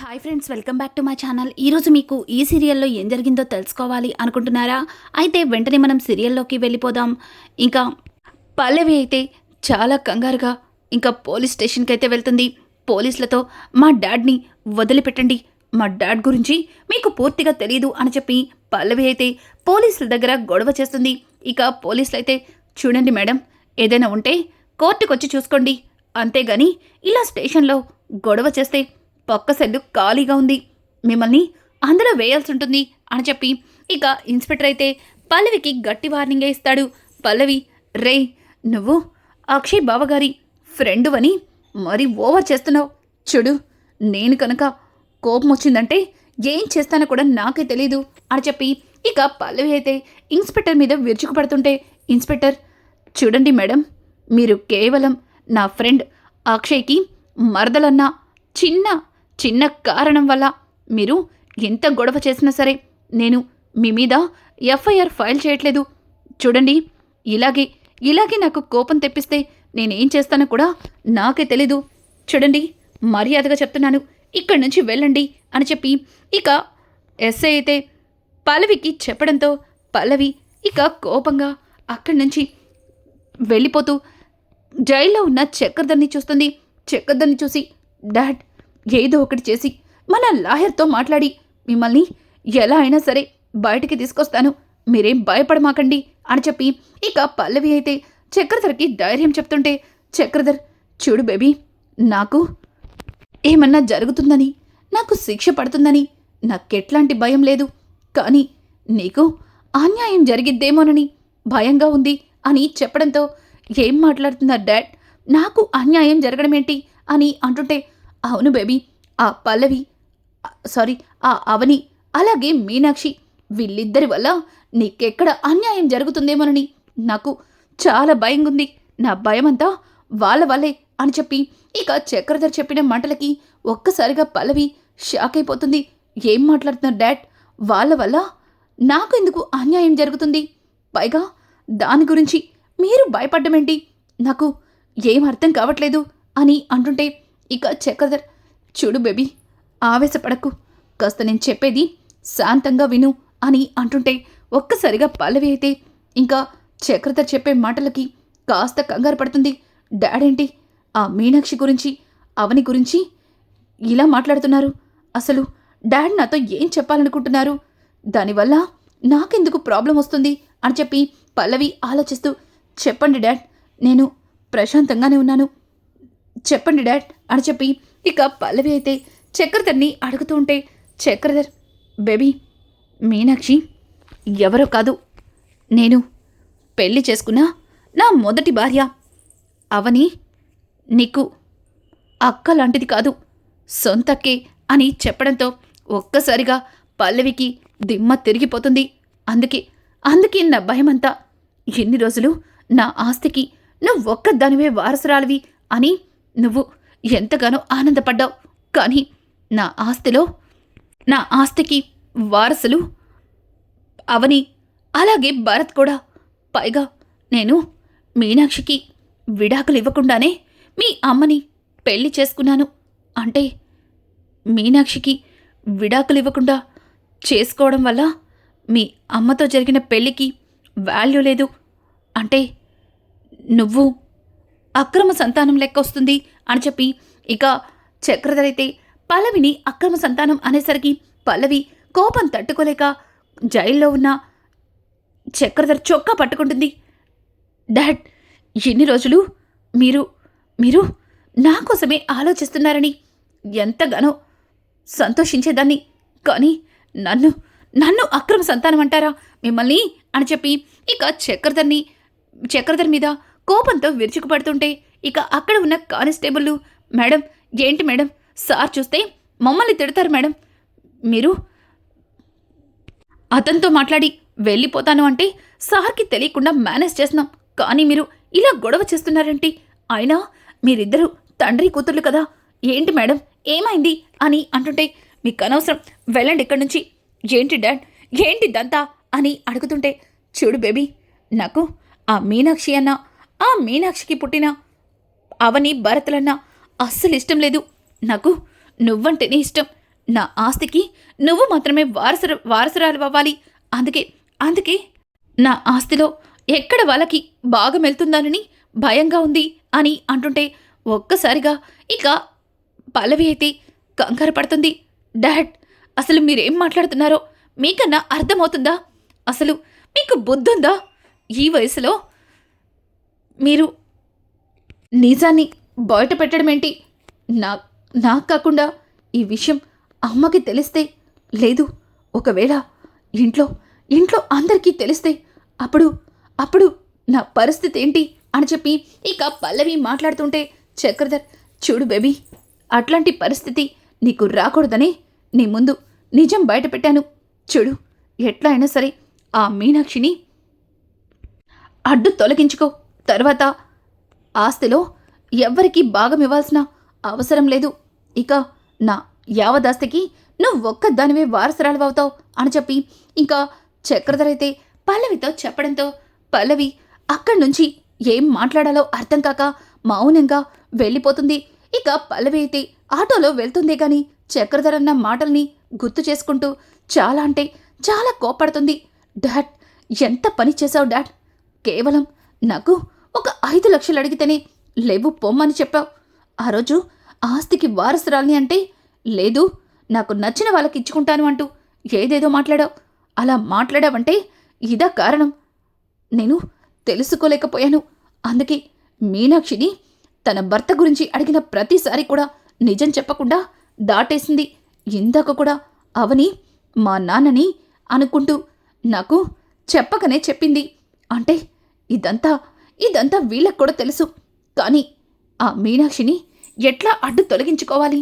Hi friends welcome back to my channel. ఈరోజు మీకు ఈ సీరియల్లో ఏం జరిగిందో తెలుసుకోవాలి అనుకుంటున్నారా? అయితే వెంటనే మనం సీరియల్లోకి వెళ్ళిపోదాం. ఇంకా పల్లవి అయితే చాలా కంగారుగా ఇంకా పోలీస్ స్టేషన్కి అయితే వెళ్తుంది. పోలీసులతో మా డాడ్ని వదిలిపెట్టండి. మా డాడ్ గురించి మీకు పూర్తిగా తెలియదు అని చెప్పి పల్లవి అయితే పోలీసుల దగ్గర గొడవ చేస్తుంది. ఇక పోలీసులు అయితే చూడండి మేడం ఏదైనా ఉంటే కోర్టుకు వచ్చి చూసుకోండి. అంతేగాని ఇలా స్టేషన్లో గొడవ చేస్తే పక్క సెల్లు ఖాళీగా ఉంది. మిమ్మల్ని అందులో వేయాల్సి ఉంటుంది అని చెప్పి ఇక ఇన్స్పెక్టర్ అయితే పల్లవికి గట్టి వార్నింగే ఇస్తాడు. పల్లవి రే నువ్వు అక్షయ్ బావగారి ఫ్రెండు అని మరీ ఓవర్ చేస్తున్నావు. చూడు నేను కనుక కోపం వచ్చిందంటే ఏం చేస్తానో కూడా నాకే తెలీదు అని చెప్పి ఇక పల్లవి అయితే ఇన్స్పెక్టర్ మీద విరుచుకుపడుతుంటే ఇన్స్పెక్టర్ చూడండి మేడం మీరు కేవలం నా ఫ్రెండ్ అక్షయ్కి మరదలన్న చిన్న చిన్న కారణం వల్ల మీరు ఎంత గొడవ చేసినా సరే నేను మీ మీద ఎఫ్ఐఆర్ ఫైల్ చేయట్లేదు. చూడండి ఇలాగే ఇలాగే నాకు కోపం తెప్పిస్తే నేనేం చేస్తానో కూడా నాకే తెలీదు. చూడండి మర్యాదగా చెప్తున్నాను. ఇక్కడి నుంచి వెళ్ళండి అని చెప్పి ఇక ఎస్ఐ అయితే పల్లవికి చెప్పడంతో పల్లవి ఇక కోపంగా అక్కడి నుంచి వెళ్ళిపోతూ జైల్లో ఉన్న చక్రధర్ని చూస్తుంది. చక్రధర్ని చూసి డాడ్ ఏదో ఒకటి చేసి మన లాయర్తో మాట్లాడి. మిమ్మల్ని ఎలా అయినా సరే బయటికి తీసుకొస్తాను. మీరేం భయపడమాకండి అని చెప్పి ఇక పల్లవి అయితే చక్రధర్కి ధైర్యం చెప్తుంటే చక్రధర్ చూడు బేబీ నాకు ఏమన్నా జరుగుతుందని నాకు శిక్ష పడుతుందని నాకెట్లాంటి భయం లేదు. కానీ నీకు అన్యాయం జరిగిద్దేమోనని భయంగా ఉంది అని చెప్పడంతో ఏం మాట్లాడుతున్నారు డాడ్? నాకు అన్యాయం జరగడమేంటి? అని అంటుంటే అవును బేబీ ఆ పల్లవి సారీ ఆ అవని అలాగే మీనాక్షి వీళ్ళిద్దరి వల్ల నీకెక్కడ అన్యాయం జరుగుతుందేమోనని నాకు చాలా భయంగా ఉంది నా భయమంతా వాళ్ళ వల్లే అని చెప్పి ఇక చక్రధర్ చెప్పిన మాటలకి ఒక్కసారిగా పల్లవి షాక్ అయిపోతుంది. ఏం మాట్లాడుతున్నారు డాడ్? వాళ్ళ వల్ల నాకు ఎందుకు అన్యాయం జరుగుతుంది? పైగా దాని గురించి మీరు భయపడ్డమేంటి? నాకు ఏం అర్థం కావట్లేదు అని అంటుంటే ఇక చక్రధర్ చూడు బేబీ ఆవేశపడకు. కాస్త నేను చెప్పేది శాంతంగా విను అని అంటుంటే ఒక్కసారిగా పల్లవి అయితే ఇంకా చక్రధర్ చెప్పే మాటలకి కాస్త కంగారు పడుతుంది. డాడేంటి? ఆ మీనాక్షి గురించి అవని గురించి ఇలా మాట్లాడుతున్నారు. అసలు డాడ్ నాతో ఏం చెప్పాలనుకుంటున్నారు? దానివల్ల నాకెందుకు ప్రాబ్లం వస్తుంది అని చెప్పి పల్లవి ఆలోచిస్తూ చెప్పండి డాడ్ నేను ప్రశాంతంగానే ఉన్నాను. చెప్పండి డాడ్ అని చెప్పి ఇక పల్లవి అయితే చక్రధర్ని అడుగుతూ ఉంటే చక్రధర్ బేబీ మీనాక్షి ఎవరో కాదు. నేను పెళ్ళి చేసుకున్న నా మొదటి భార్య. అవని నీకు అక్క లాంటిది కాదు సొంతక్కే అని చెప్పడంతో ఒక్కసారిగా పల్లవికి దిమ్మ తిరిగిపోతుంది. అందుకే అందుకే నా భయమంతా. ఎన్ని రోజులు నా ఆస్తికి నువ్వు ఒక్కదానివే వారసురాలివి అని నువ్వు ఎంతగానో ఆనందపడ్డావు. కానీ నా ఆస్తిలో నా ఆస్తికి వారసులు అవని అలాగే భరత్ కూడా. పైగా నేను మీనాక్షికి విడాకులు ఇవ్వకుండానే మీ అమ్మని పెళ్ళి చేసుకున్నాను. అంటే మీనాక్షికి విడాకులు ఇవ్వకుండా చేసుకోవడం వల్ల మీ అమ్మతో జరిగిన పెళ్ళికి వాల్యూ లేదు. అంటే నువ్వు అక్రమ సంతానం లెక్క వస్తుంది అని చెప్పి ఇక చక్రధర్ అయితే పల్లవిని అక్రమ సంతానం అనేసరికి పల్లవి కోపం తట్టుకోలేక జైల్లో ఉన్న చక్రధర్ చొక్కా పట్టుకుంటుంది. డాడ్ ఎన్ని రోజులు మీరు మీరు నా కోసమే ఆలోచిస్తున్నారని ఎంతగానో సంతోషించేదాన్ని. కానీ నన్ను నన్ను అక్రమ సంతానం అంటారా మిమ్మల్ని అని చెప్పి ఇక చక్రధర్ని చక్రధర్ మీద కోపంతో విరుచుకుపడుతుంటే ఇక అక్కడ ఉన్న కానిస్టేబుల్ మేడం ఏంటి మేడం? సార్ చూస్తే మమ్మల్ని తిడతారు మేడం. మీరు అతనితో మాట్లాడి వెళ్ళిపోతాను అంటే సార్కి తెలియకుండా మేనేజ్ చేస్తున్నాం. కానీ మీరు ఇలా గొడవ చేస్తున్నారంటే అయినా మీరిద్దరూ తండ్రి కూతుర్లు కదా. ఏంటి మేడం? ఏమైంది? అని అంటుంటే మీకు అనవసరం. వెళ్ళండి ఇక్కడి నుంచి. ఏంటి డాడ్? ఏంటి దంతా అని అడుగుతుంటే చూడు బేబీ నాకు ఆ మీనాక్షి అన్న ఆ మీనాక్షికి పుట్టిన అవని భరతులన్న అస్సలు ఇష్టం లేదు. నాకు నువ్వంటేనే ఇష్టం. నా ఆస్తికి నువ్వు మాత్రమే వారసు వారసురాలు అవ్వాలి. అందుకే అందుకే నా ఆస్తిలో ఎక్కడ వాళ్ళకి బాగా వెళ్తుందానని భయంగా ఉంది అని అంటుంటే ఒక్కసారిగా ఇక పల్లవి అయితే కంగారు పడుతుంది. డాడ్ అసలు మీరేం మాట్లాడుతున్నారో మీకన్నా అర్థమవుతుందా? అసలు మీకు బుద్ధుందా? ఈ వయసులో మీరు నిజాన్ని బయట పెట్టడం ఏంటి? నా నాకు కాకుండా ఈ విషయం అమ్మకి తెలిస్తే లేదు. ఒకవేళ ఇంట్లో ఇంట్లో అందరికీ తెలిస్తే అప్పుడు అప్పుడు నా పరిస్థితి ఏంటి అని చెప్పి ఇక పల్లవి మాట్లాడుతుంటే చక్రధర్ చూడు బేబీ అట్లాంటి పరిస్థితి నీకు రాకూడదని నీ ముందు నిజం బయట పెట్టాను. చూడు ఎట్లా అయినా సరే ఆ మీనాక్షిని అడ్డు తొలగించుకో. తర్వాత ఆస్తిలో ఎవ్వరికీ భాగం ఇవ్వాల్సిన అవసరం లేదు. ఇక నా యావదాస్తికి నువ్వు ఒక్కదానివే వారసురాలు అవుతావు అని చెప్పి ఇంకా చక్రధర్ అయితే పల్లవితో చెప్పడంతో పల్లవి అక్కడి నుంచి ఏం మాట్లాడాలో అర్థం కాక మౌనంగా వెళ్ళిపోతుంది. ఇక పల్లవి అయితే ఆటోలో వెళ్తుందే కానీ చక్రధర్ అన్న మాటల్ని గుర్తు చేసుకుంటూ చాలా అంటే చాలా కోపడుతుంది డాడ్ ఎంత పని చేశావు డాడ్? కేవలం నాకు ఒక ఐదు లక్షలు అడిగితేనే లేవు పొమ్మని చెప్పావు. ఆ రోజు ఆస్తికి వారసురాల్ని అంటే లేదు నాకు నచ్చిన వాళ్ళకి ఇచ్చుకుంటాను అంటూ ఏదేదో మాట్లాడావు. అలా మాట్లాడావంటే ఇదా కారణం. నేను తెలుసుకోలేకపోయాను. అందుకే మీనాక్షిని తన భర్త గురించి అడిగిన ప్రతిసారి కూడా నిజం చెప్పకుండా దాటేసింది. ఇందాక కూడా అవని మా నాన్నని అనుకుంటూ నాకు చెప్పకనే చెప్పింది. అంటే ఇదంతా ఇదంతా వీళ్ళకు కూడా తెలుసు. కానీ ఆ మీనాక్షిని ఎట్లా అడ్డు తొలగించుకోవాలి?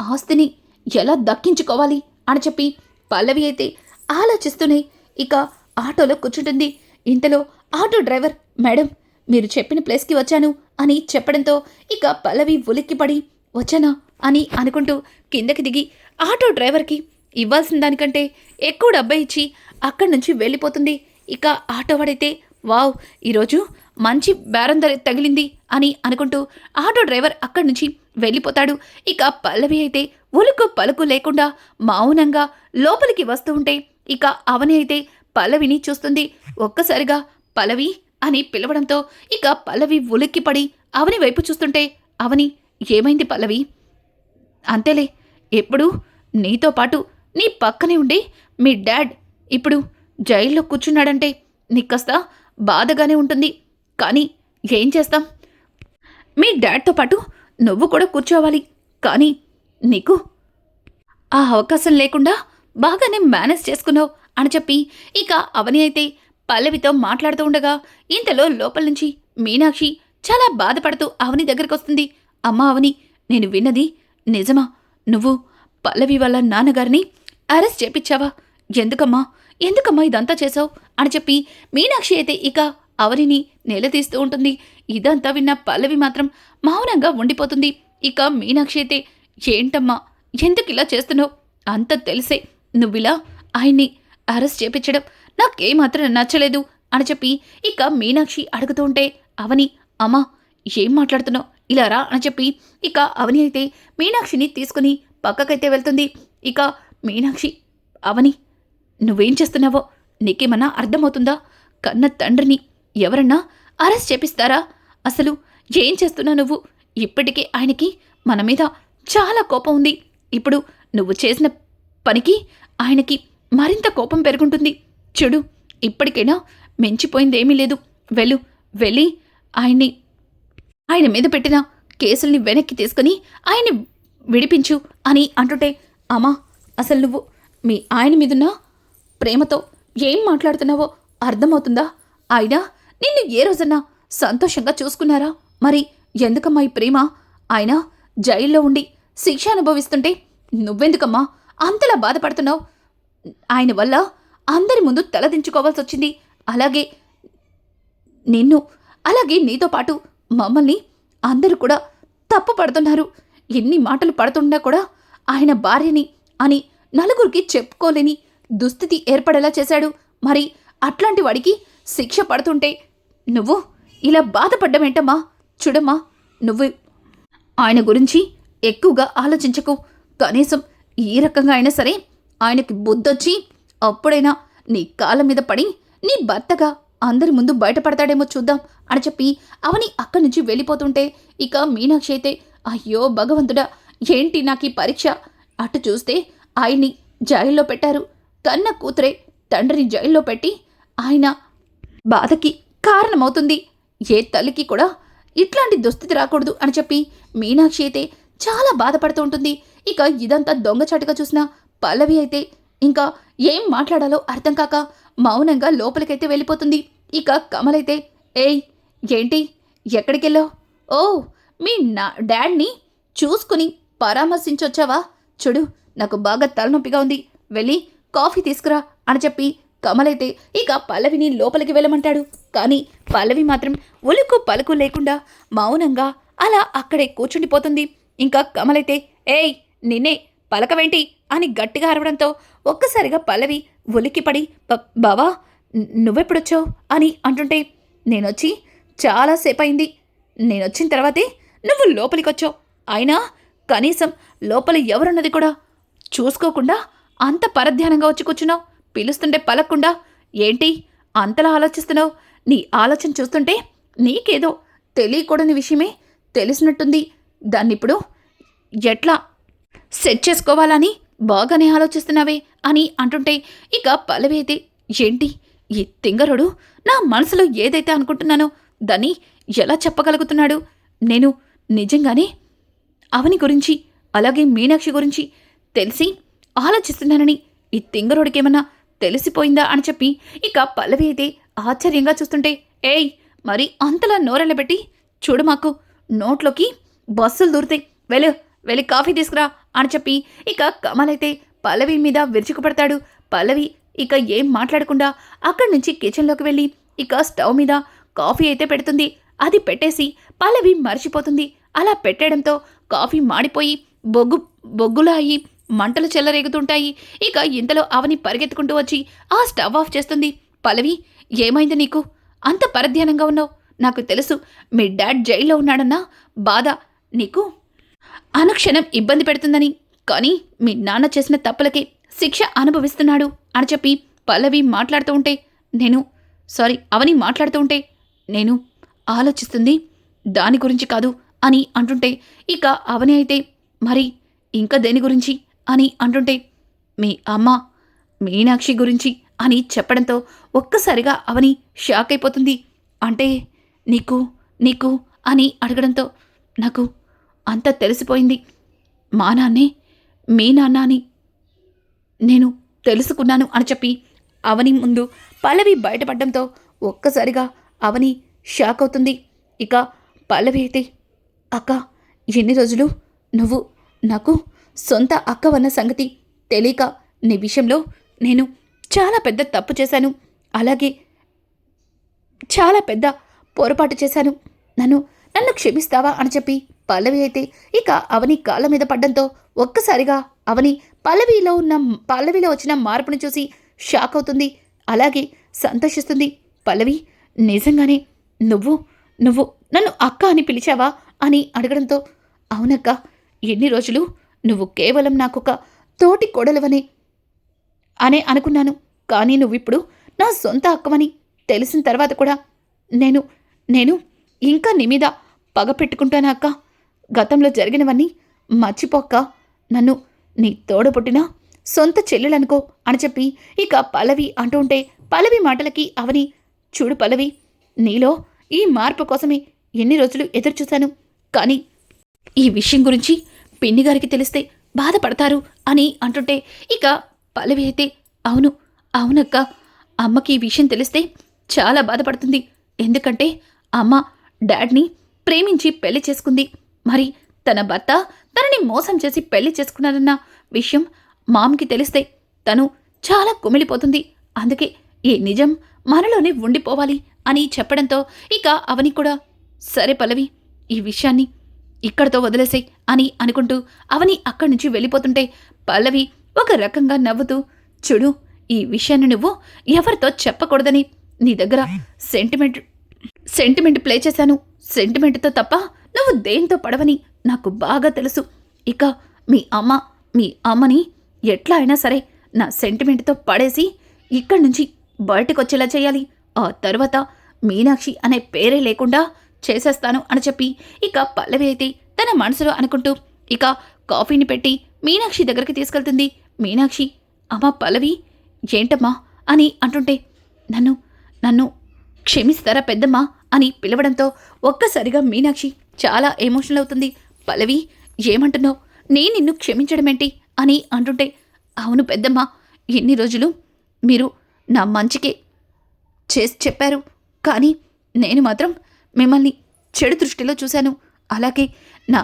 ఆస్తిని ఎలా దక్కించుకోవాలి? అని చెప్పి పల్లవి అయితే ఆలోచిస్తూనే ఇక ఆటోలో కూర్చుంటుంది. ఇంతలో ఆటో డ్రైవర్ మేడం మీరు చెప్పిన ప్లేస్కి వచ్చాను అని చెప్పడంతో ఇక పల్లవి ఉలిక్కిపడి వచ్చానా? అని అనుకుంటూ కిందకి దిగి ఆటో డ్రైవర్కి ఇవ్వాల్సిన దానికంటే ఎక్కువ డబ్బా ఇచ్చి అక్కడి నుంచి వెళ్ళిపోతుంది. ఇక ఆటో వాడైతే వావ్ ఈరోజు మంచి బేరం ధర తగిలింది అని అనుకుంటూ ఆటో డ్రైవర్ అక్కడి నుంచి వెళ్ళిపోతాడు. ఇక పల్లవి అయితే ఉలుకు పలుకు లేకుండా మౌనంగా లోపలికి వస్తూ ఉంటే ఇక అవని అయితే పల్లవిని చూస్తుంది. ఒక్కసారిగా పల్లవి అని పిలవడంతో ఇక పల్లవి ఉలిక్కిపడి అవని వైపు చూస్తుంటే అవని ఏమైంది పల్లవి? అంతేలే ఎప్పుడు నీతో పాటు నీ పక్కనే ఉండి మీ డాడ్ ఇప్పుడు జైల్లో కూర్చున్నాడంటే నీకు కాస్త బాధగానే ఉంటుంది. కానీ ఏం చేస్తాం? మీ డాడ్తో పాటు నువ్వు కూడా కూర్చోవాలి. కానీ నీకు ఆ అవకాశం లేకుండా బాగానే మేనేజ్ చేసుకున్నావు అని చెప్పి ఇక అవని అయితే పల్లవితో మాట్లాడుతూ ఉండగా ఇంతలో లోపల నుంచి మీనాక్షి చాలా బాధపడుతూ అవని దగ్గరికి వస్తుంది. అమ్మా అవని నేను విన్నది నిజమా? నువ్వు పల్లవి వాళ్ళ నాన్నగారిని అరెస్ట్ చేపించావా? ఎందుకమ్మా? ఎందుకమ్మా ఇదంతా చేసావు అని చెప్పి మీనాక్షి అయితే ఇక అవనిని నిలదీస్తూ ఉంటుంది. ఇదంతా విన్న పల్లవి మాత్రం మౌనంగా ఉండిపోతుంది. ఇక మీనాక్షి అయితే ఏంటమ్మా ఎందుకు ఇలా చేస్తున్నావు? అంత తెలిసే. నువ్విలా ఆయన్ని అరెస్ట్ చేపించడం నాకేమాత్రం నచ్చలేదు అని చెప్పి ఇక మీనాక్షి అడుగుతూ ఉంటే అవని అమ్మా ఏం మాట్లాడుతున్నావు? ఇలా రా అని చెప్పి ఇక అవని అయితే మీనాక్షిని తీసుకుని పక్కకైతే వెళ్తుంది. ఇక మీనాక్షి అవని నువ్వేం చేస్తున్నావో? నీకేమన్నా అర్థమవుతుందా? కన్న తండ్రిని ఎవరన్నా అరెస్ట్ చేపిస్తారా? అసలు ఏం చేస్తున్నావు నువ్వు? ఇప్పటికే ఆయనకి మన మీద చాలా కోపం ఉంది. ఇప్పుడు నువ్వు చేసిన పనికి ఆయనకి మరింత కోపం పెరుగుంటుంది. చూడు ఇప్పటికైనా మించిపోయిందేమీ లేదు. వెళ్ళు వెళ్ళి ఆయన్ని ఆయన మీద పెట్టిన కేసుల్ని వెనక్కి తీసుకుని ఆయన్ని విడిపించు అని అంటుంటే అమ్మా అసలు నువ్వు మీ ఆయన మీదున్న ప్రేమతో ఏం మాట్లాడుతున్నావో అర్థమవుతుందా? ఆయన నిన్ను ఏ రోజన్నా సంతోషంగా చూసుకున్నారా? మరి ఎందుకమ్మా ఈ ప్రేమ? ఆయన జైల్లో ఉండి శిక్ష అనుభవిస్తుంటే నువ్వెందుకమ్మా అంతలా బాధపడుతున్నావు? ఆయన వల్ల అందరి ముందు తలదించుకోవాల్సి వచ్చింది. అలాగే నిన్ను అలాగే నీతో పాటు మమ్మల్ని అందరూ కూడా తప్పు పడుతున్నారు. ఎన్ని మాటలు పడుతున్నా కూడా ఆయన భార్యని అని నలుగురికి చెప్పుకోలేని దుస్థితి ఏర్పడేలా చేశాడు. మరి అట్లాంటి వాడికి శిక్ష పడుతుంటే నువ్వు? ఇలా బాధపడ్డమేంటమ్మా? చూడమ్మా నువ్వు ఆయన గురించి ఎక్కువగా ఆలోచించకు. కనీసం ఈ రకంగా అయినా సరే ఆయనకి బుద్ధొచ్చి అప్పుడైనా నీ కాళ్ళ మీద పడి నీ భర్తగా అందరి ముందు బయటపడతాడేమో చూద్దాం అని చెప్పి అవని అక్కడి నుంచి వెళ్ళిపోతుంటే ఇక మీనాక్షి అయితే అయ్యో భగవంతుడా ఏంటి నాకు ఈ పరీక్ష? అటు చూస్తే ఆయన్ని జైల్లో పెట్టారు. కన్న కూతురే తండ్రిని జైల్లో పెట్టి ఆయన బాధకి కారణమవుతుంది. ఏ తల్లికి కూడా ఇట్లాంటి దుస్థితి రాకూడదు అని చెప్పి మీనాక్షి అయితే చాలా బాధపడుతూ ఉంటుంది. ఇక ఇదంతా దొంగచాటుగా చూసిన పల్లవి అయితే ఇంకా ఏం మాట్లాడాలో అర్థం కాక మౌనంగా లోపలికైతే వెళ్ళిపోతుంది. ఇక కమలైతే ఏయ్ ఏంటి? ఎక్కడికెళ్ళావు? ఓ మీ నా డాడ్ని చూసుకుని పరామర్శించొచ్చావా? చూడు నాకు బాగా తలనొప్పిగా ఉంది. వెళ్ళి కాఫీ తీసుకురా అని చెప్పి కమలైతే ఇక పల్లవిని లోపలికి వెళ్ళమంటాడు. కానీ పల్లవి మాత్రం ఉలుకు పలుకు లేకుండా మౌనంగా అలా అక్కడే కూర్చుండిపోతుంది. ఇంకా కమలైతే ఏయ్ నిన్నే పలకవేంటి? అని గట్టిగా అరవడంతో ఒక్కసారిగా పల్లవి ఉలిక్కిపడి పడి బావా నువ్వెప్పుడొచ్చావు? అని అంటుంటే నేనొచ్చి చాలాసేపు అయింది నేనొచ్చిన తర్వాతే నువ్వు లోపలికొచ్చావు. అయినా కనీసం లోపల ఎవరున్నది కూడా చూసుకోకుండా అంత పరధ్యానంగా వచ్చి కూర్చున్నావు. పిలుస్తుంటే పలక్కుండా ఏంటి? అంతలా ఆలోచిస్తున్నావు? నీ ఆలోచన చూస్తుంటే నీకేదో తెలియకూడని విషయమే తెలిసినట్టుంది. దాన్నిప్పుడు ఎట్లా సెట్ చేసుకోవాలని బాగానే ఆలోచిస్తున్నావే అని అంటుంటే ఇక పల్లవి అయితే ఏంటి? ఈ తింగరుడు నా మనసులో ఏదైతే అనుకుంటున్నానో దాన్ని ఎలా చెప్పగలుగుతున్నాడు? నేను నిజంగానే అవని గురించి అలాగే మీనాక్షి గురించి తెలిసి ఆలోచిస్తున్నానని ఈ తింగరుడికి ఏమన్నా తెలిసిపోయిందా అని చెప్పి ఇక పల్లవి అయితే ఆశ్చర్యంగా చూస్తుంటే ఏయ్ మరి అంతలా నోరెళ్ళబెట్టి చూడు మాకు నోట్లోకి బస్సులు దూరుతాయి వెళ్ళు వెళ్ళి కాఫీ తీసుకురా అని చెప్పి ఇక కమల్ అయితే పల్లవి మీద విరుచుకుపడతాడు. పల్లవి ఇక ఏం మాట్లాడకుండా అక్కడి నుంచి కిచెన్లోకి వెళ్ళి ఇక స్టవ్ మీద కాఫీ అయితే పెడుతుంది. అది పెట్టేసి పల్లవి మర్చిపోతుంది. అలా పెట్టడంతో కాఫీ మాడిపోయి బొగ్గు బొగ్గులా అయ్యి మంటలు చెల్లరేగుతుంటాయి ఇక ఇంతలో అవని పరిగెత్తుకుంటూ వచ్చి ఆ స్టవ్ ఆఫ్ చేస్తుంది. పల్లవి ఏమైంది నీకు? అంత పరధ్యానంగా ఉన్నావు. నాకు తెలుసు మీ డాడ్ జైల్లో ఉన్నాడన్నా బాధ నీకు. అనుక్షణం ఇబ్బంది పెడుతుందని. కానీ మీ నాన్న చేసిన తప్పులకి శిక్ష అనుభవిస్తున్నాడు అని చెప్పి పల్లవి మాట్లాడుతూ ఉంటే నేను సారీ అవని మాట్లాడుతూ ఉంటే నేను ఆలోచిస్తుంది దాని గురించి కాదు అని అంటుంటే ఇక అవని అయితే మరి ఇంకా దేని గురించి? అని అంటుంటే మీ అమ్మ మీనాక్షి గురించి అని చెప్పడంతో ఒక్కసారిగా అవని షాక్ అయిపోతుంది. అంటే నీకు నీకు అని అడగడంతో నాకు అంత తెలిసిపోయింది. మా నాన్నే మీ నాన్న అని నేను తెలుసుకున్నాను అని చెప్పి అవని ముందు పల్లవి బయటపడడంతో ఒక్కసారిగా అవని షాక్ అవుతుంది. ఇక పల్లవి అయితే అక్క ఎన్ని రోజులు నువ్వు నాకు సొంత అక్కవన్న సంగతి తెలియక నీ విషయంలో నేను చాలా పెద్ద తప్పు చేశాను. అలాగే చాలా పెద్ద పొరపాటు చేశాను. నన్ను నన్ను క్షమిస్తావా అని చెప్పి పల్లవి అయితే ఇక అవని కాళ్ళ మీద పడ్డంతో ఒక్కసారిగా అవని పల్లవిలో ఉన్న పల్లవిలో వచ్చిన మార్పును చూసి షాక్ అవుతుంది. అలాగే సంతోషిస్తుంది. పల్లవి నిజంగానే నువ్వు నువ్వు నన్ను అక్క అని పిలిచావా అని అడగడంతో అవునక్క ఎన్ని రోజులు నువ్వు కేవలం నాకొక తోటి కొడలవని అనే అనుకున్నాను. కానీ నువ్విప్పుడు నా సొంత అక్కవని తెలిసిన తర్వాత కూడా నేను నేను ఇంకా నీ మీద పగ పెట్టుకుంటానా అక్క? గతంలో జరిగినవన్నీ మర్చిపోక్క నన్ను నీ తోడ పుట్టిన సొంత చెల్లెలనుకో అని చెప్పి ఇక పల్లవి అంటూ ఉంటే పల్లవి మాటలకి అవని చూడు పల్లవి నీలో ఈ మార్పు కోసమే ఎన్ని రోజులు ఎదురుచూశాను. కానీ ఈ విషయం గురించి పిన్ని గారికి తెలిస్తే బాధపడతారు అని అంటుంటే ఇక పల్లవి అయితే అవును అవునక్క. అమ్మకి ఈ విషయం తెలిస్తే చాలా బాధపడుతుంది. ఎందుకంటే అమ్మ డాడ్ని ప్రేమించి పెళ్ళి చేసుకుంది. మరి తన భర్త తనని మోసం చేసి పెళ్ళి చేసుకున్నారన్న విషయం మామకి తెలిస్తే తను చాలా కుమిలిపోతుంది. అందుకే ఈ నిజం మనలోనే ఉండిపోవాలి అని చెప్పడంతో ఇక అవని కూడా సరే పల్లవి ఈ విషయాన్ని ఇక్కడతో వదిలేసేయ్ అని అనుకుంటూ అవని అక్కడి నుంచి వెళ్ళిపోతుంటే పల్లవి ఒక రకంగా నవ్వుతూ చూడు ఈ విషయాన్ని నువ్వు ఎవరితో చెప్పకూడదని నీ దగ్గర సెంటిమెంట్ సెంటిమెంట్ ప్లే చేశాను. సెంటిమెంట్తో తప్ప నువ్వు దేంతో పడవని నాకు బాగా తెలుసు. ఇక మీ అమ్మ మీ అమ్మని ఎట్లా అయినా సరే నా సెంటిమెంట్తో పడేసి ఇక్కడి నుంచి బయటకొచ్చేలా చేయాలి. ఆ తర్వాత మీనాక్షి అనే పేరే లేకుండా చేసేస్తాను అని చెప్పి ఇక పల్లవి అయితే తన మనసులో అనుకుంటూ ఇక కాఫీని పెట్టి మీనాక్షి దగ్గరికి తీసుకెళ్తుంది. మీనాక్షి అమ్మా పల్లవి ఏంటమ్మా? అని అంటుంటే నన్ను నన్ను క్షమిస్తారా పెద్దమ్మా? అని పిలవడంతో ఒక్కసారిగా మీనాక్షి చాలా ఎమోషనల్ అవుతుంది. పల్లవి ఏమంటున్నావు? నేను నిన్ను క్షమించడమేంటి? అని అంటుంటే అవును పెద్దమ్మ ఎన్ని రోజులు మీరు నా మంచికే చేసి చెప్పారు. కానీ నేను మాత్రం మిమ్మల్ని చెడు దృష్టిలో చూశాను. అలాగే నా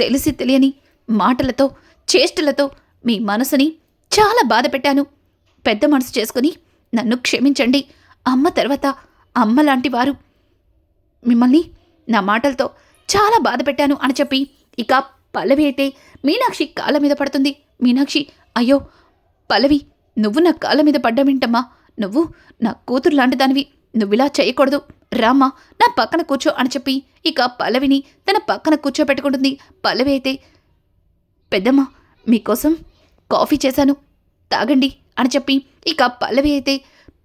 తెలిసి తెలియని మాటలతో చేష్టలతో మీ మనసుని చాలా బాధ పెట్టాను. పెద్ద మనసు చేసుకుని నన్ను క్షమించండి. అమ్మ తర్వాత అమ్మ లాంటి వారు మిమ్మల్ని నా మాటలతో చాలా బాధ పెట్టాను అని చెప్పి ఇక పల్లవి అయితే మీనాక్షి కాళ్ళ మీద పడుతుంది. మీనాక్షి అయ్యో పల్లవి నువ్వు నా కాళ్ళ మీద పడ్డమేంటమ్మా నువ్వు నా కూతురు లాంటి దానివి నువ్విలా చేయకూడదు. రామా నా పక్కన కూర్చో అని చెప్పి ఇక పల్లవిని తన పక్కన కూర్చోపెట్టుకుంటుంది పల్లవి అయితే పెద్దమ్మ మీకోసం కాఫీ చేశాను. తాగండి అని చెప్పి ఇక పల్లవి అయితే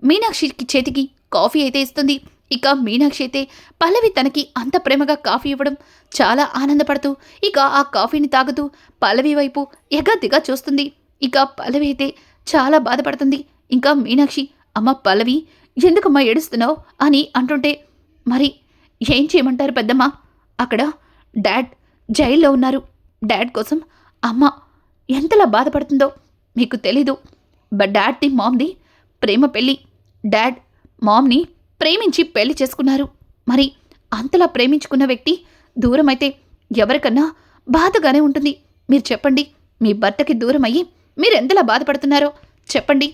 మీనాక్షికి చేతికి కాఫీ అయితే ఇస్తుంది. ఇక మీనాక్షి అయితే పల్లవి తనకి అంత ప్రేమగా కాఫీ ఇవ్వడం చాలా ఆనందపడుతూ ఇక ఆ కాఫీని తాగుతూ పల్లవి వైపు ఎగతిగా చూస్తుంది. ఇక పల్లవి అయితే చాలా బాధపడుతుంది. ఇంకా మీనాక్షి అమ్మ పల్లవి ఎందుకమ్మా ఏడుస్తున్నావు అని అంటుంటే మరి ఏం చేయమంటారు పెద్దమ్మ? అక్కడ డాడ్ జైల్లో ఉన్నారు. డాడ్ కోసం అమ్మ ఎంతలా బాధపడుతుందో మీకు తెలీదు. బట్ డాడ్ది మామ్ది ప్రేమ పెళ్ళి. డాడ్ మామ్ని ప్రేమించి పెళ్ళి చేసుకున్నారు. మరి అంతలా ప్రేమించుకున్న వ్యక్తి దూరం అయితే ఎవరికన్నా బాధగానే ఉంటుంది. మీరు చెప్పండి మీ భర్తకి దూరం అయ్యి మీరు ఎంతలా బాధపడుతున్నారో చెప్పండి.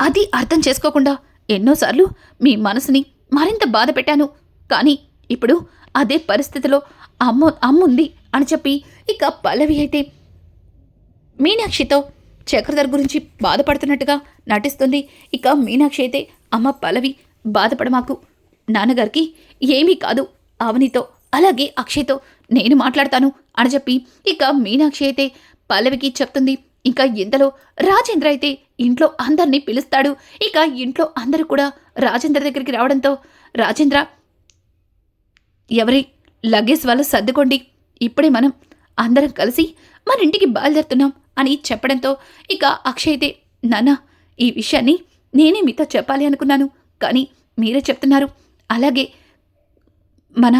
అది అర్థం చేసుకోకుండా ఎన్నోసార్లు మీ మనసుని మరింత బాధ పెట్టాను. కానీ ఇప్పుడు అదే పరిస్థితిలో అమ్మ అమ్ముంది అని చెప్పి ఇక పల్లవి అయితే మీనాక్షితో చక్రధర్ గురించి బాధపడుతున్నట్టుగా నటిస్తుంది. ఇక మీనాక్షి అయితే అమ్మ పల్లవి బాధపడమాకు నాన్నగారికి ఏమీ కాదు. అవనితో అలాగే అక్షయ్తో నేను మాట్లాడతాను అని చెప్పి ఇక మీనాక్షి అయితే పల్లవికి చెప్తుంది. ఇంకా ఇంతలో రాజేంద్ర అయితే ఇంట్లో అందరినీ పిలుస్తాడు. ఇక ఇంట్లో అందరూ కూడా రాజేంద్ర దగ్గరికి రావడంతో రాజేంద్ర ఎవరి లగేజ్ వాళ్ళు సర్దుకోండి. ఇప్పుడే మనం అందరం కలిసి మన ఇంటికి బయలుదేరుతున్నాం అని చెప్పడంతో ఇక అక్షయ్ అయితే నాన్న ఈ విషయాన్ని నేనే మీతో చెప్పాలి అనుకున్నాను. కానీ మీరే చెప్తున్నారు. అలాగే మన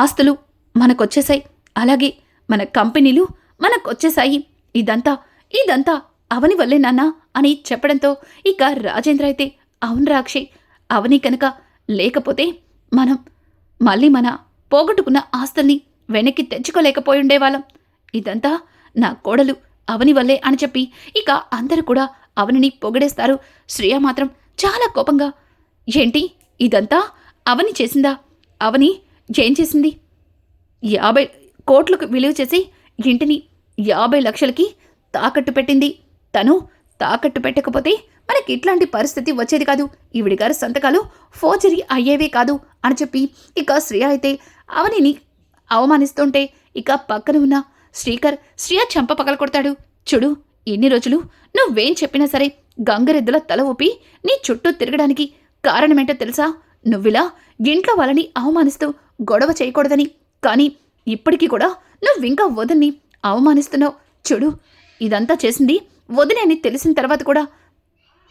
ఆస్తులు మనకొచ్చేసాయి. అలాగే మన కంపెనీలు మనకొచ్చేసాయి. ఇదంతా ఇదంతా అవని వల్లే నాన్నా అని చెప్పడంతో ఇక రాజేంద్ర అయితే అవును రాక్షి అవని కనుక లేకపోతే మనం మళ్ళీ మన పోగొట్టుకున్న ఆస్తుల్ని వెనక్కి తెచ్చుకోలేకపోయి ఉండేవాళ్ళం ఇదంతా నా కోడలు అవని వల్లే అని చెప్పి ఇక అందరూ కూడా అవనిని పొగిడేస్తారు. శ్రేయ మాత్రం చాలా కోపంగా ఏంటి ఇదంతా అవని చేసిందా? అవని ఏం చేసింది? యాభై కోట్లకు విలువ చేసి ఇంటిని యాభై లక్షలకి తాకట్టు పెట్టింది. తను తాకట్టు పెట్టకపోతే మనకి ఇట్లాంటి పరిస్థితి వచ్చేది కాదు. ఈవిడి గారి సంతకాలు ఫోర్జరీ అయ్యేవే కాదు అని చెప్పి ఇక శ్రియ అయితే అవనిని అవమానిస్తుంటే ఇక పక్కన ఉన్న శ్రీకర్ శ్రియ చంప పగల కొడతాడు. చూడు ఎన్ని రోజులు నువ్వేం చెప్పినా సరే గంగరెద్దుల తల ఊపి నీ చుట్టూ తిరగడానికి కారణమేంటో తెలుసా? నువ్విలా ఇంట్లో వాళ్ళని అవమానిస్తూ గొడవ చేయకూడదని. కానీ ఇప్పటికీ కూడా నువ్వింకా వదని అవమానిస్తున్నావు. చూడు ఇదంతా చేసింది వదిలేని అని తెలిసిన తర్వాత కూడా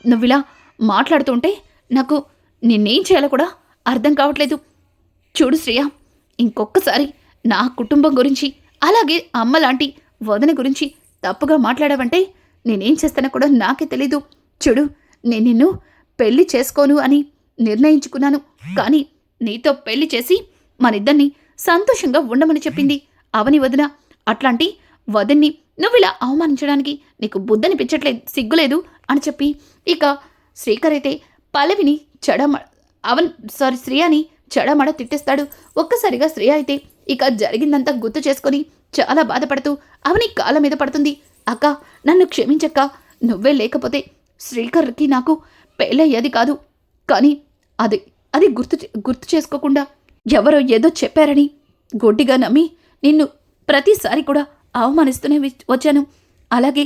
నువ్విలా మాట్లాడుతుంటే నాకు నిన్నేం చేయాలో కూడా అర్థం కావట్లేదు. చూడు శ్రేయ ఇంకొక్కసారి నా కుటుంబం గురించి అలాగే అమ్మ లాంటి వదన గురించి తప్పుగా మాట్లాడావంటే నేనేం చేస్తానో కూడా నాకే తెలీదు. చూడు నేను నిన్ను పెళ్ళి చేసుకోను అని నిర్ణయించుకున్నాను. కానీ నీతో పెళ్ళి చేసి మనిద్దరిని సంతోషంగా ఉండమని చెప్పింది అవని వదిన. అట్లాంటి వదిన్ని నువ్వు ఇలా అవమానించడానికి నీకు బుద్ధనిపించట్లేదు సిగ్గులేదు అని చెప్పి ఇక శ్రీకర్ అయితే పల్లవిని చెడమ అవన్ సారీ శ్రేయాని చెడమడ తిట్టేస్తాడు. ఒక్కసారిగా శ్రేయ అయితే ఇక జరిగిందంతా గుర్తు చేసుకొని చాలా బాధపడుతూ అవని కాళ్ళ మీద పడుతుంది. అక్క నన్ను క్షమించక్క. నువ్వే లేకపోతే శ్రీకర్కి నాకు పెళ్ళయ్యేది కాదు. కానీ అది అది గుర్తు చే- గుర్తు చేసుకోకుండా ఎవరో ఏదో చెప్పారని గొడ్డిగా నమ్మి నిన్ను ప్రతిసారి కూడా అవమానిస్తూనే వచ్చాను. అలాగే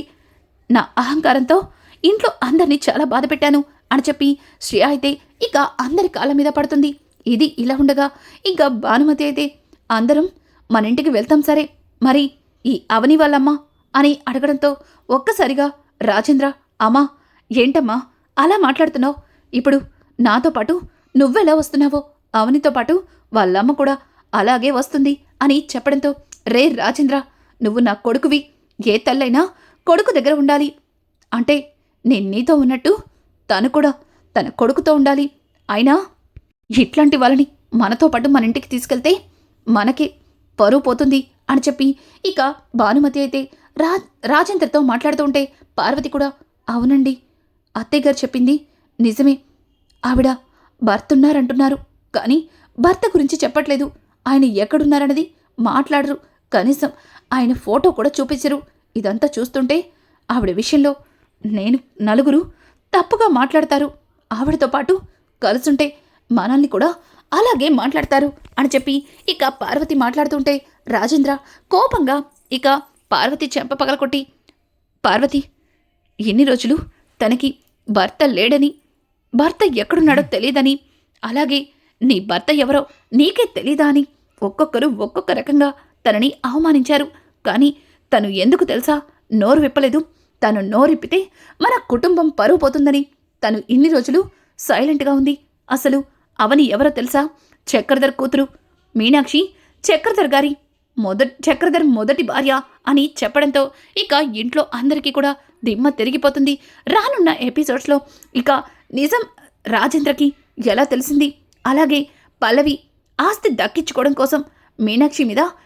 నా అహంకారంతో ఇంట్లో అందరినీ చాలా బాధ పెట్టాను అని చెప్పి శ్రేయ అయితే ఇక అందరి కాళ్ళ మీద పడుతుంది. ఇది ఇలా ఉండగా ఇంకా భానుమతి అయితే అందరం మన ఇంటికి వెళ్తాం సరే మరి ఈ అవని వాళ్ళమ్మ అని అడగడంతో ఒక్కసారిగా రాజేంద్ర అమ్మా ఏంటమ్మా అలా మాట్లాడుతున్నావు? ఇప్పుడు నాతో పాటు నువ్వెలా వస్తున్నావో? అవనితో పాటు వాళ్ళమ్మ కూడా అలాగే వస్తుంది అని చెప్పడంతో రే రాజేంద్ర నువ్వు నా కొడుకువి. ఏ తల్లైనా కొడుకు దగ్గర ఉండాలి. అంటే నేను నీతో ఉన్నట్టు తను కూడా తన కొడుకుతో ఉండాలి. అయినా ఇట్లాంటి వాళ్ళని మనతో పాటు మన ఇంటికి తీసుకెళ్తే మనకి పరువు పోతుంది అని చెప్పి ఇక భానుమతి అయితే రా రాజేంద్రతో మాట్లాడుతూ ఉంటే పార్వతి కూడా అవునండి అత్తయ్య గారు చెప్పింది నిజమే. ఆవిడ భర్త ఉన్నారంటున్నారు. కానీ భర్త గురించి చెప్పట్లేదు. ఆయన ఎక్కడున్నారన్నది మాట్లాడరు. కనీసం ఆయన ఫోటో కూడా చూపించరు. ఇదంతా చూస్తుంటే ఆవిడ విషయంలో నేను నలుగురు తప్పుగా మాట్లాడతారు. ఆవిడతో పాటు కలుసుంటే మనల్ని కూడా అలాగే మాట్లాడతారు అని చెప్పి ఇక పార్వతి మాట్లాడుతుంటే రాజేంద్ర కోపంగా ఇక పార్వతి చెంప పగలకొట్టి పార్వతి ఎన్ని రోజులు తనకి భర్త లేడని భర్త ఎక్కడున్నాడో తెలియదని అలాగే నీ భర్త ఎవరో నీకే తెలీదా అని ఒక్కొక్కరు ఒక్కొక్క రకంగా తనని అవమానించారు. కానీ తను ఎందుకు తెలుసా? నోరు విప్పలేదు. తను నోరిప్పితే మన కుటుంబం పరువు పోతుందని. తను ఇన్ని రోజులు సైలెంట్గా ఉంది. అసలు అవని ఎవరో తెలుసా? చక్రధర్ కూతురు. మీనాక్షి చక్రధర్ గారి మొదటి చక్రధర్ మొదటి భార్య అని చెప్పడంతో ఇక ఇంట్లో అందరికీ కూడా దిమ్మ తిరిగిపోతుంది. రానున్న ఎపిసోడ్స్లో ఇక నిజం రాజేంద్రకి ఎలా తెలిసింది? అలాగే పల్లవి ఆస్తి దక్కించుకోవడం కోసం మీనాక్షి మీద